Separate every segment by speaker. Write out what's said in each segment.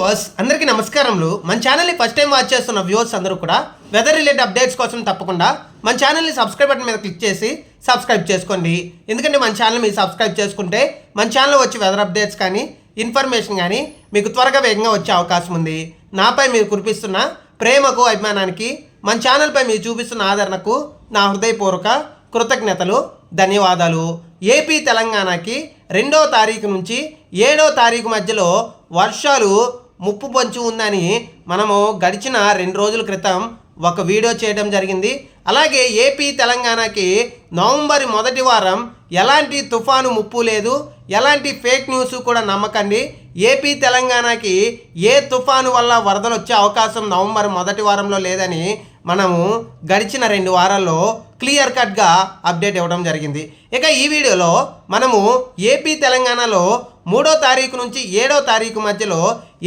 Speaker 1: Viewers అందరికీ నమస్కారములు. మన ఛానల్ని ఫస్ట్ టైం వాచ్ చేస్తున్న వ్యూవర్స్ అందరూ కూడా వెదర్ రిలేటెడ్ అప్డేట్స్ కోసం తప్పకుండా మన ఛానల్ని సబ్స్క్రైబ్ బటన్ మీద క్లిక్ చేసి సబ్స్క్రైబ్ చేసుకోండి. ఎందుకంటే మన ఛానల్ మీరు సబ్స్క్రైబ్ చేసుకుంటే మన ఛానల్లో వచ్చే వెదర్ అప్డేట్స్ కానీ ఇన్ఫర్మేషన్ కానీ మీకు త్వరగా వేగంగా వచ్చే అవకాశం ఉంది. నాపై మీరు కురిపిస్తున్న ప్రేమకు అభిమానానికి మన ఛానల్పై మీరు చూపిస్తున్న ఆదరణకు నా హృదయపూర్వక కృతజ్ఞతలు ధన్యవాదాలు. ఏపీ తెలంగాణకి రెండో తారీఖు నుంచి ఏడో తారీఖు మధ్యలో వర్షాలు ముప్పు పొంచి ఉందని మనము గడిచిన రెండు రోజుల క్రితం ఒక వీడియో చేయడం జరిగింది. అలాగే ఏపీ తెలంగాణకి నవంబర్ మొదటి వారం ఎలాంటి తుఫాను ముప్పు లేదు. ఎలాంటి ఫేక్ న్యూస్ కూడా నమ్మకండి. ఏపీ తెలంగాణకి ఏ తుఫాను వల్ల వరదలు వచ్చే అవకాశం నవంబర్ మొదటి వారంలో లేదని మనము గడిచిన రెండు వారాల్లో క్లియర్ కట్గా అప్డేట్ ఇవ్వడం జరిగింది. ఇక ఈ వీడియోలో మనము ఏపీ తెలంగాణలో మూడో తారీఖు నుంచి ఏడో తారీఖు మధ్యలో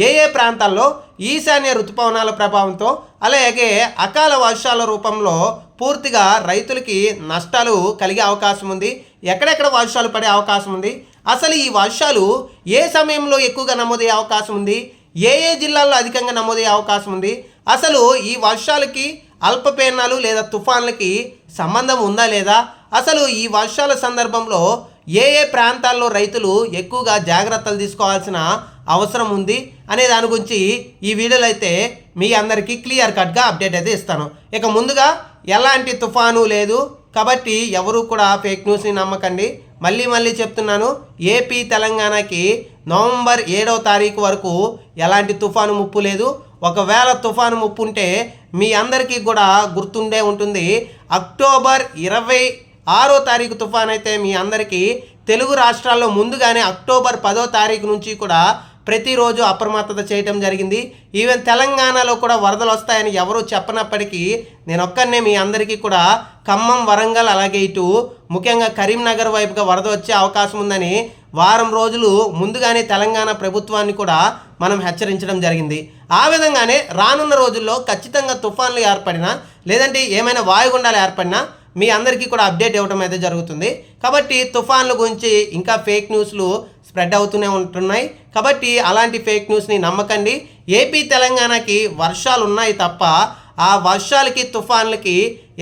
Speaker 1: ఏ ఏ ప్రాంతాల్లో ఈశాన్య ఋతుపవనాల ప్రభావంతో అలాగే అకాల వర్షాల రూపంలో పూర్తిగా రైతులకి నష్టాలు కలిగే అవకాశం ఉంది. ఎక్కడెక్కడ వర్షాలు పడే అవకాశం ఉంది? అసలు ఈ వర్షాలు ఏ సమయంలో ఎక్కువగా నమోదయ్యే అవకాశం ఉంది? ఏ ఏ జిల్లాల్లో అధికంగా నమోదయ్యే అవకాశం ఉంది? అసలు ఈ వర్షాలకి అల్పపీడనాలు లేదా తుఫాన్లకి సంబంధం ఉందా లేదా? అసలు ఈ వర్షాల సందర్భంలో ఏ ఏ ప్రాంతాల్లో రైతులు ఎక్కువగా జాగ్రత్తలు తీసుకోవాల్సిన అవసరం ఉంది అనే దాని గురించి ఈ వీడియోలో అయితే మీ అందరికీ క్లియర్ కట్గా అప్డేట్ అయితే ఇస్తాను. ఇక ముందుగా ఎలాంటి తుఫాను లేదు. కాబట్టి ఎవరు కూడా ఫేక్ న్యూస్ని నమ్మకండి. మళ్ళీ మళ్ళీ చెప్తున్నాను ఏపీ తెలంగాణకి నవంబర్ ఏడవ తారీఖు వరకు ఎలాంటి తుఫాను ముప్పు లేదు. ఒకవేళ తుఫాను ముప్పు ఉంటే మీ అందరికీ కూడా గుర్తుండే ఉంటుంది. అక్టోబర్ ఇరవై ఆరో తారీఖు తుఫాన్ అయితే మీ అందరికీ తెలుగు రాష్ట్రాల్లో ముందుగానే అక్టోబర్ పదో తారీఖు నుంచి కూడా ప్రతిరోజు అప్రమత్తత చేయటం జరిగింది. ఈవెన్ తెలంగాణలో కూడా వరదలు వస్తాయని ఎవరూ చెప్పనప్పటికీ నేను ఒక్కనే మీ అందరికీ కూడా ఖమ్మం వరంగల్ అలాగే ఇటు ముఖ్యంగా కరీంనగర్ వైపుగా వరద వచ్చే అవకాశం ఉందని వారం రోజులు ముందుగానే తెలంగాణ ప్రభుత్వాన్ని కూడా మనం హెచ్చరించడం జరిగింది. ఆ విధంగానే రానున్న రోజుల్లో ఖచ్చితంగా తుఫాన్లు ఏర్పడినా లేదంటే ఏమైనా వాయుగుండాలు ఏర్పడినా మీ అందరికీ కూడా అప్డేట్ ఇవ్వడం అయితే జరుగుతుంది. కాబట్టి తుఫాన్ల గురించి ఇంకా ఫేక్ న్యూస్లు స్ప్రెడ్ అవుతూనే ఉంటున్నాయి. కాబట్టి అలాంటి ఫేక్ న్యూస్ని నమ్మకండి. ఏపీ తెలంగాణకి వర్షాలు ఉన్నాయి తప్ప ఆ వర్షాలకి తుఫాన్లకి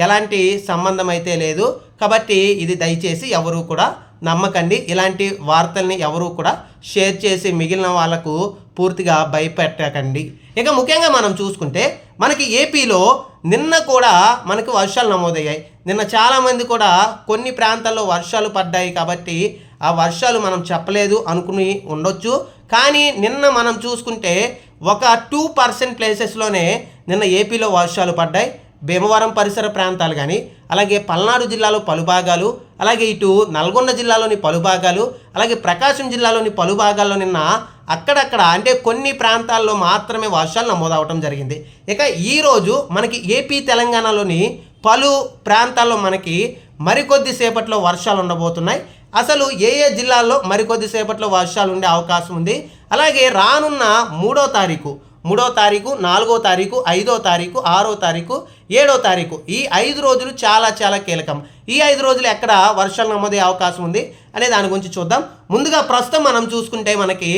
Speaker 1: ఎలాంటి సంబంధం అయితే లేదు. కాబట్టి ఇది దయచేసి ఎవరు కూడా నమ్మకండి. ఇలాంటి వార్తల్ని ఎవరు కూడా షేర్ చేసి మిగిలిన వాళ్ళకు పూర్తిగా భయపెట్టకండి. ఇక ముఖ్యంగా మనం చూసుకుంటే మనకి ఏపీలో నిన్న కూడా మనకి వర్షాలు నమోదయ్యాయి. నిన్న చాలామంది కూడా కొన్ని ప్రాంతాల్లో వర్షాలు పడ్డాయి కాబట్టి ఆ వర్షాలు మనం చెప్పలేదు అనుకుని ఉండొచ్చు. కానీ నిన్న మనం చూసుకుంటే ఒక టూ పర్సెంట్ ప్లేసెస్లోనే నిన్న ఏపీలో వర్షాలు పడ్డాయి. భీమవరం పరిసర ప్రాంతాలు కానీ అలాగే పల్నాడు జిల్లాలో పలు భాగాలు అలాగే ఇటు నల్గొండ జిల్లాలోని పలు భాగాలు అలాగే ప్రకాశం జిల్లాలోని పలు భాగాల్లో నిన్న అక్కడక్కడ అంటే కొన్ని ప్రాంతాల్లో మాత్రమే వర్షాలు నమోదవటం జరిగింది. ఇక ఈరోజు మనకి ఏపీ తెలంగాణలోని పలు ప్రాంతాల్లో మనకి మరికొద్ది సేపట్లో వర్షాలు ఉండబోతున్నాయి. అసలు ఏ ఏ జిల్లాల్లో మరికొద్ది సేపట్లో వర్షాలు ఉండే అవకాశం ఉంది? అలాగే రానున్న మూడో తారీఖు మూడో తారీఖు నాలుగో తారీఖు ఐదో తారీఖు ఆరో తారీఖు ఏడో తారీఖు ఈ ఐదు రోజులు చాలా చాలా కీలకం. ఈ ఐదు రోజులు ఎక్కడ వర్షాలు నమోదే అవకాశం ఉంది? అనే దాని గురించి చూద్దాం. ముందుగా ప్రస్తుతం మనం చూసుకుంటే మనకి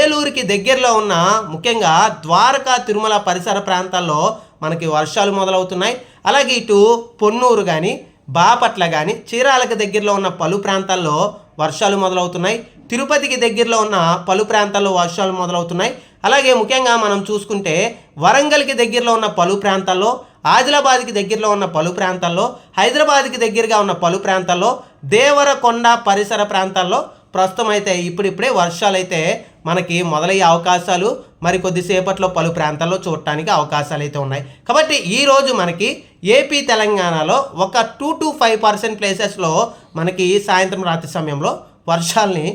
Speaker 1: ఏలూరుకి దగ్గరలో ఉన్న ముఖ్యంగా ద్వారకా తిరుమల పరిసర ప్రాంతాల్లో మనకి వర్షాలు మొదలవుతున్నాయి. అలాగే ఇటు పొన్నూరు కానీ బాపట్ల కానీ చీరాలకు దగ్గరలో ఉన్న పలు ప్రాంతాల్లో వర్షాలు మొదలవుతున్నాయి. తిరుపతికి దగ్గరలో ఉన్న పలు ప్రాంతాల్లో వర్షాలు మొదలవుతున్నాయి. అలాగే ముఖ్యంగా మనం చూసుకుంటే వరంగల్కి దగ్గరలో ఉన్న పలు ప్రాంతాల్లో ఆదిలాబాద్కి దగ్గరలో ఉన్న పలు ప్రాంతాల్లో హైదరాబాద్కి దగ్గరగా ఉన్న పలు ప్రాంతాల్లో దేవరకొండ పరిసర ప్రాంతాల్లో ప్రస్తుతం అయితే ఇప్పుడిప్పుడే వర్షాలు అయితే మనకి మొదలయ్యే అవకాశాలు మరి కొద్దిసేపట్లో పలు ప్రాంతాల్లో చూడటానికి అవకాశాలు అయితే ఉన్నాయి. కాబట్టి ఈరోజు మనకి ఏపీ తెలంగాణలో ఒక టూ టు ఫైవ్ పర్సెంట్ ప్లేసెస్లో మనకి సాయంత్రం రాత్రి సమయంలో వర్షాల్ని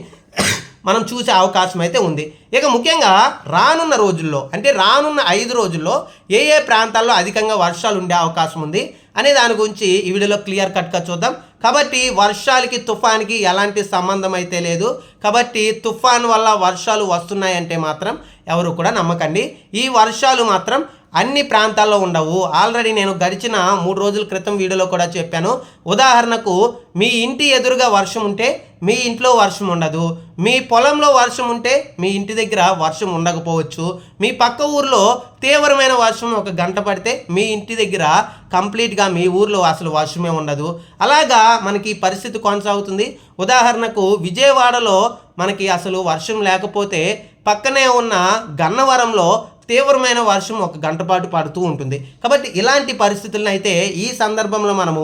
Speaker 1: మనం చూసే అవకాశం అయితే ఉంది. ఇక ముఖ్యంగా రానున్న రోజుల్లో అంటే రానున్న ఐదు రోజుల్లో ఏ ఏ ప్రాంతాల్లో అధికంగా వర్షాలు ఉండే అవకాశం ఉంది అనే దాని గురించి ఈ వీడియోలో క్లియర్ కట్గా చూద్దాం. కాబట్టి వర్షాలకి తుఫాన్కి ఎలాంటి సంబంధం అయితే లేదు. కాబట్టి తుఫాన్ వల్ల వర్షాలు వస్తున్నాయంటే మాత్రం ఎవరు కూడా నమ్మకండి. ఈ వర్షాలు మాత్రం అన్ని ప్రాంతాల్లో ఉండవు. ఆల్రెడీ నేను గడిచిన మూడు రోజుల క్రితం వీడియోలో కూడా చెప్పాను. ఉదాహరణకు మీ ఇంటి ఎదురుగా వర్షం ఉంటే మీ ఇంట్లో వర్షం ఉండదు. మీ పొలంలో వర్షం ఉంటే మీ ఇంటి దగ్గర వర్షం ఉండకపోవచ్చు. మీ పక్క ఊర్లో తీవ్రమైన వర్షం ఒక గంట పడితే మీ ఇంటి దగ్గర కంప్లీట్గా మీ ఊర్లో అసలు వర్షమే ఉండదు. అలాగా మనకి పరిస్థితి కొనసాగుతుంది. ఉదాహరణకు విజయవాడలో మనకి అసలు వర్షం లేకపోతే పక్కనే ఉన్న గన్నవరంలో తీవ్రమైన వర్షం ఒక గంట పాటు పడుతూ ఉంటుంది. కాబట్టి ఇలాంటి పరిస్థితులను అయితే ఈ సందర్భంలో మనము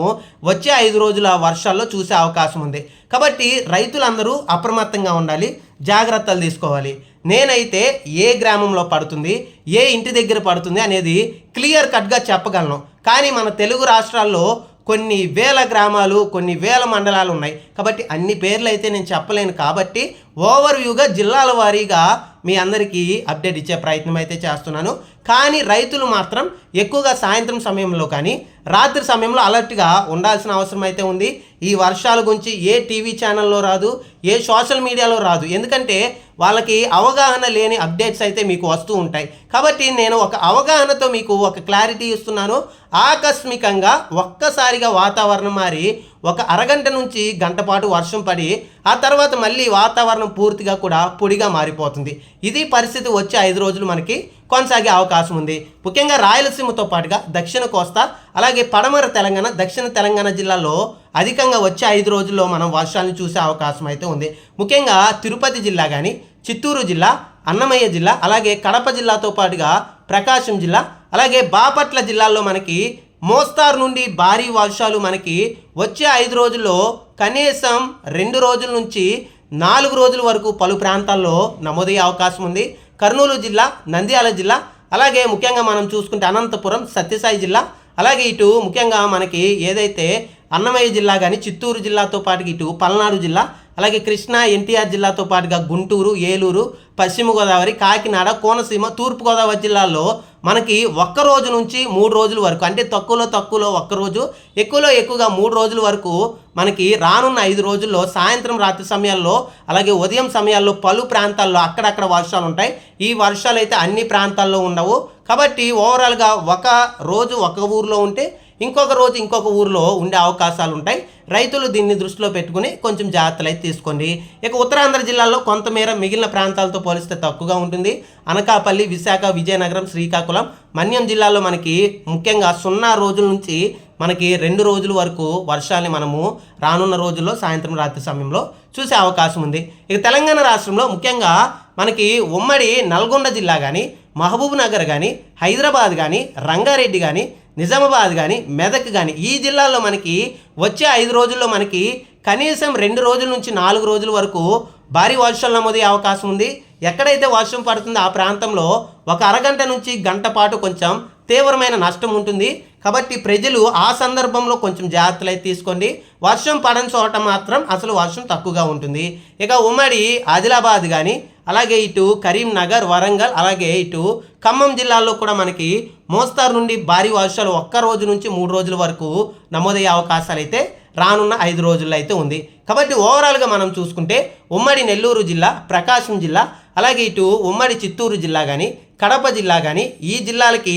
Speaker 1: వచ్చే ఐదు రోజుల వర్షాల్లో చూసే అవకాశం ఉంది. కాబట్టి రైతులందరూ అప్రమత్తంగా ఉండాలి జాగ్రత్తలు తీసుకోవాలి. నేనైతే ఏ గ్రామంలో పడుతుంది ఏ ఇంటి దగ్గర పడుతుంది అనేది క్లియర్ కట్గా చెప్పగలను. కానీ మన తెలుగు రాష్ట్రాల్లో కొన్ని వేల గ్రామాలు కొన్ని వేల మండలాలు ఉన్నాయి. కాబట్టి అన్ని పేర్లు అయితే నేను చెప్పలేను. కాబట్టి ఓవర్ వ్యూగా జిల్లాల వారీగా మీ అందరికీ అప్డేట్ ఇచ్చే ప్రయత్నం అయితే చేస్తున్నాను. కానీ రైతులు మాత్రం ఎక్కువగా సాయంత్రం సమయంలో కానీ రాత్రి సమయంలో అలర్ట్గా ఉండాల్సిన అవసరం అయితే ఉంది. ఈ వర్షాల గురించి ఏ టీవీ ఛానల్లో రాదు ఏ సోషల్ మీడియాలో రాదు. ఎందుకంటే వాళ్ళకి అవగాహన లేని అప్డేట్స్ అయితే మీకు వస్తూ ఉంటాయి. కాబట్టి నేను ఒక అవగాహనతో మీకు ఒక క్లారిటీ ఇస్తున్నాను. ఆకస్మికంగా ఒక్కసారిగా వాతావరణం మారి ఒక అరగంట నుంచి గంట పాటు వర్షం పడి ఆ తర్వాత మళ్ళీ వాతావరణం పూర్తిగా కూడా పొడిగా మారిపోతుంది. ఇది పరిస్థితి వచ్చే ఐదు రోజులు మనకి కొనసాగే అవకాశం ఉంది. ముఖ్యంగా రాయలసీమతో పాటుగా దక్షిణ కోస్తా అలాగే పడమర తెలంగాణ దక్షిణ తెలంగాణ జిల్లాలో అధికంగా వచ్చే ఐదు రోజుల్లో మనం వర్షాలను చూసే అవకాశం అయితే ఉంది. ముఖ్యంగా తిరుపతి జిల్లా కానీ చిత్తూరు జిల్లా అన్నమయ్య జిల్లా అలాగే కడప జిల్లాతో పాటుగా ప్రకాశం జిల్లా అలాగే బాపట్ల జిల్లాల్లో మనకి మోస్తారు నుండి భారీ వర్షాలు మనకి వచ్చే ఐదు రోజుల్లో కనీసం రెండు రోజుల నుంచి నాలుగు రోజుల వరకు పలు ప్రాంతాల్లో నమోదయ్యే అవకాశం ఉంది. కర్నూలు జిల్లా నంద్యాల జిల్లా అలాగే ముఖ్యంగా మనం చూసుకుంటే అనంతపురం సత్యసాయి జిల్లా అలాగే ఇటు ముఖ్యంగా మనకి ఏదైతే అన్నమయ్య జిల్లా కానీ చిత్తూరు జిల్లాతో పాటు ఇటు పల్నాడు జిల్లా అలాగే కృష్ణా ఎన్టీఆర్ జిల్లాతో పాటుగా గుంటూరు ఏలూరు పశ్చిమ గోదావరి కాకినాడ కోనసీమ తూర్పుగోదావరి జిల్లాల్లో మనకి ఒక్క రోజు నుంచి మూడు రోజుల వరకు అంటే తక్కువలో తక్కువలో ఒక్క రోజు ఎక్కువలో ఎక్కువగా మూడు రోజుల వరకు మనకి రానున్న ఐదు రోజుల్లో సాయంత్రం రాత్రి సమయాల్లో అలాగే ఉదయం సమయాల్లో పలు ప్రాంతాల్లో అక్కడక్కడ వర్షాలు ఉంటాయి. ఈ వర్షాలు అయితే అన్ని ప్రాంతాల్లో ఉండవు. కాబట్టి ఓవరాల్గా ఒక రోజు ఒక ఊర్లో ఉంటే ఇంకొక రోజు ఇంకొక ఊరిలో ఉండే అవకాశాలు ఉంటాయి రైతులు దీన్ని దృష్టిలో పెట్టుకుని కొంచెం జాగ్రత్తలు అయితే తీసుకోండి. ఇక ఉత్తరాంధ్ర జిల్లాలో కొంతమేర మిగిలిన ప్రాంతాలతో పోలిస్తే తక్కువగా ఉంటుంది. అనకాపల్లి విశాఖ విజయనగరం శ్రీకాకుళం మన్యం జిల్లాలో మనకి ముఖ్యంగా సున్నా రోజుల నుంచి మనకి రెండు రోజుల వరకు వర్షాన్ని మనము రానున్న రోజుల్లో సాయంత్రం రాత్రి సమయంలో చూసే అవకాశం ఉంది. ఇక తెలంగాణ రాష్ట్రంలో ముఖ్యంగా మనకి ఉమ్మడి నల్గొండ జిల్లా కానీ మహబూబ్ నగర్ కానీ హైదరాబాద్ కానీ రంగారెడ్డి కానీ నిజామాబాద్ కానీ మెదక్ కానీ ఈ జిల్లాల్లో మనకి వచ్చే ఐదు రోజుల్లో మనకి కనీసం రెండు రోజుల నుంచి నాలుగు రోజుల వరకు భారీ వర్షాలు నమోదయ్యే అవకాశం ఉంది. ఎక్కడైతే వర్షం పడుతుందో ఆ ప్రాంతంలో ఒక అరగంట నుంచి గంట పాటు కొంచెం తీవ్రమైన నష్టం ఉంటుంది. కాబట్టి ప్రజలు ఆ సందర్భంలో కొంచెం జాగ్రత్తలు అయితే తీసుకోండి. వర్షం పడని చోట మాత్రం అసలు వర్షం తక్కువగా ఉంటుంది. ఇక ఉమ్మడి ఆదిలాబాద్ కానీ అలాగే ఇటు కరీంనగర్ వరంగల్ అలాగే ఇటు ఖమ్మం జిల్లాల్లో కూడా మనకి మోస్తారు నుండి భారీ వర్షాలు ఒక్క రోజు నుంచి మూడు రోజుల వరకు నమోదయ్యే అవకాశాలు అయితే రానున్న ఐదు రోజుల్లో అయితే ఉంది. కాబట్టి ఓవరాల్గా మనం చూసుకుంటే ఉమ్మడి నెల్లూరు జిల్లా ప్రకాశం జిల్లా అలాగే ఇటు ఉమ్మడి చిత్తూరు జిల్లా కానీ కడప జిల్లా కానీ ఈ జిల్లాలకి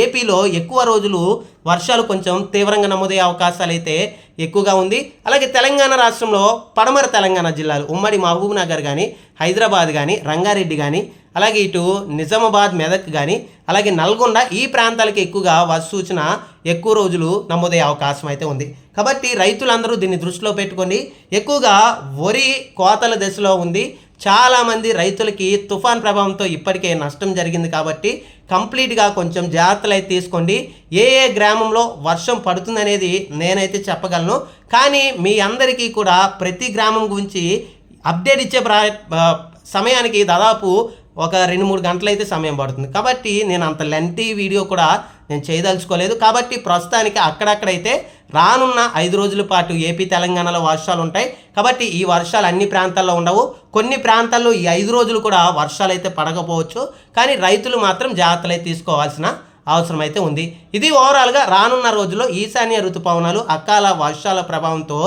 Speaker 1: ఏపీలో ఎక్కువ రోజులు వర్షాలు కొంచెం తీవ్రంగా నమోదయ్యే అవకాశాలు అయితే ఎక్కువగా ఉంది. అలాగే తెలంగాణ రాష్ట్రంలో పడమర తెలంగాణ జిల్లాలు ఉమ్మడి మహబూబ్ నగర్ కానీ హైదరాబాద్ కానీ రంగారెడ్డి కానీ అలాగే ఇటు నిజామాబాద్ మెదక్ కానీ అలాగే నల్గొండ ఈ ప్రాంతాలకి ఎక్కువగా వర్ష సూచన ఎక్కువ రోజులు నమోదయ్యే అవకాశం అయితే ఉంది. కాబట్టి రైతులందరూ దీన్ని దృష్టిలో పెట్టుకొని ఎక్కువగా వరి కోతల దశలో ఉంది. చాలామంది రైతులకి తుఫాన్ ప్రభావంతో ఇప్పటికే నష్టం జరిగింది కాబట్టి కంప్లీట్గా కొంచెం జాగ్రత్తలు అయితే తీసుకోండి. ఏ ఏ గ్రామంలో వర్షం పడుతుందనేది నేనైతే చెప్పగలను. కానీ మీ అందరికీ కూడా ప్రతి గ్రామం గురించి అప్డేట్ ఇచ్చే ప్రా సమయానికి దాదాపు ఒక రెండు మూడు గంటలైతే సమయం పడుతుంది. కాబట్టి నేను అంత లెంతీ వీడియో కూడా నేను చేయదలుచుకోలేదు. కాబట్టి ప్రస్తుతానికి అక్కడక్కడైతే రానున్న ఐదు రోజుల పాటు ఏపీ తెలంగాణలో వర్షాలు ఉంటాయి కాబట్టి ఈ వర్షాలు అన్ని ప్రాంతాల్లో ఉండవు. కొన్ని ప్రాంతాల్లో ఈ ఐదు రోజులు కూడా వర్షాలు అయితే పడకపోవచ్చు. కానీ రైతులు మాత్రం జాగ్రత్తలు తీసుకోవాల్సిన అవసరం అయితే ఉంది. ఇది ఓవరాల్గా రానున్న రోజుల్లో ఈశాన్య ఋతుపవనాలు అకాల వర్షాల ప్రభావంతో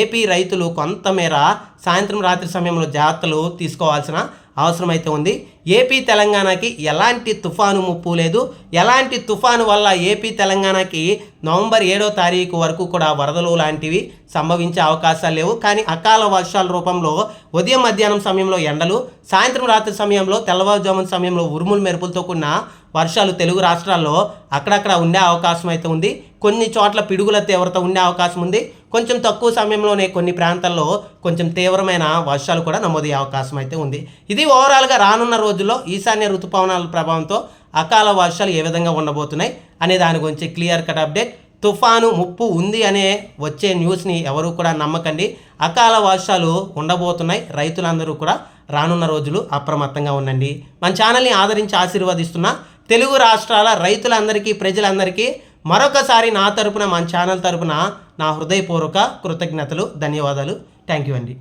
Speaker 1: ఏపీ రైతులు కొంతమేర సాయంత్రం రాత్రి సమయంలో జాగ్రత్తలు తీసుకోవాల్సిన అవసరమైతే ఉంది. ఏపీ తెలంగాణకి ఎలాంటి తుఫాను ముప్పు లేదు. ఎలాంటి తుఫాను వల్ల ఏపీ తెలంగాణకి నవంబర్ ఏడో తారీఖు వరకు కూడా వరదలు లాంటివి సంభవించే అవకాశాలు లేవు. కానీ అకాల వర్షాల రూపంలో ఉదయం మధ్యాహ్నం సమయంలో ఎండలు సాయంత్రం రాత్రి సమయంలో తెల్లవారుజామున సమయంలో ఉరుములు మెరుపులతో కూడిన వర్షాలు తెలుగు రాష్ట్రాల్లో అక్కడక్కడ ఉండే అవకాశం అయితే ఉంది. కొన్ని చోట్ల పిడుగుల తీవ్రత ఉండే అవకాశం ఉంది. కొంచెం తక్కువ సమయంలోనే కొన్ని ప్రాంతాల్లో కొంచెం తీవ్రమైన వర్షాలు కూడా నమోదయ్యే అవకాశం అయితే ఉంది. ఇది ఓవరాల్గా రానున్న రోజుల్లో ఈశాన్య ఋతుపవనాల ప్రభావంతో అకాల వర్షాలు ఏ విధంగా ఉండబోతున్నాయి అనే దాని గురించి క్లియర్ కట్ అప్డేట్. తుఫాను ముప్పు ఉంది అనే వచ్చే న్యూస్ని ఎవరు కూడా నమ్మకండి. అకాల వర్షాలు ఉండబోతున్నాయి. రైతులందరూ కూడా రానున్న రోజులు అప్రమత్తంగా ఉండండి. మన ఛానల్ని ఆదరించి ఆశీర్వదిస్తున్న తెలుగు రాష్ట్రాల రైతులందరికీ ప్రజలందరికీ మరొకసారి నా తరపున మన ఛానల్ తరపున నా హృదయపూర్వక కృతజ్ఞతలు ధన్యవాదాలు. థ్యాంక్ యూ అండి.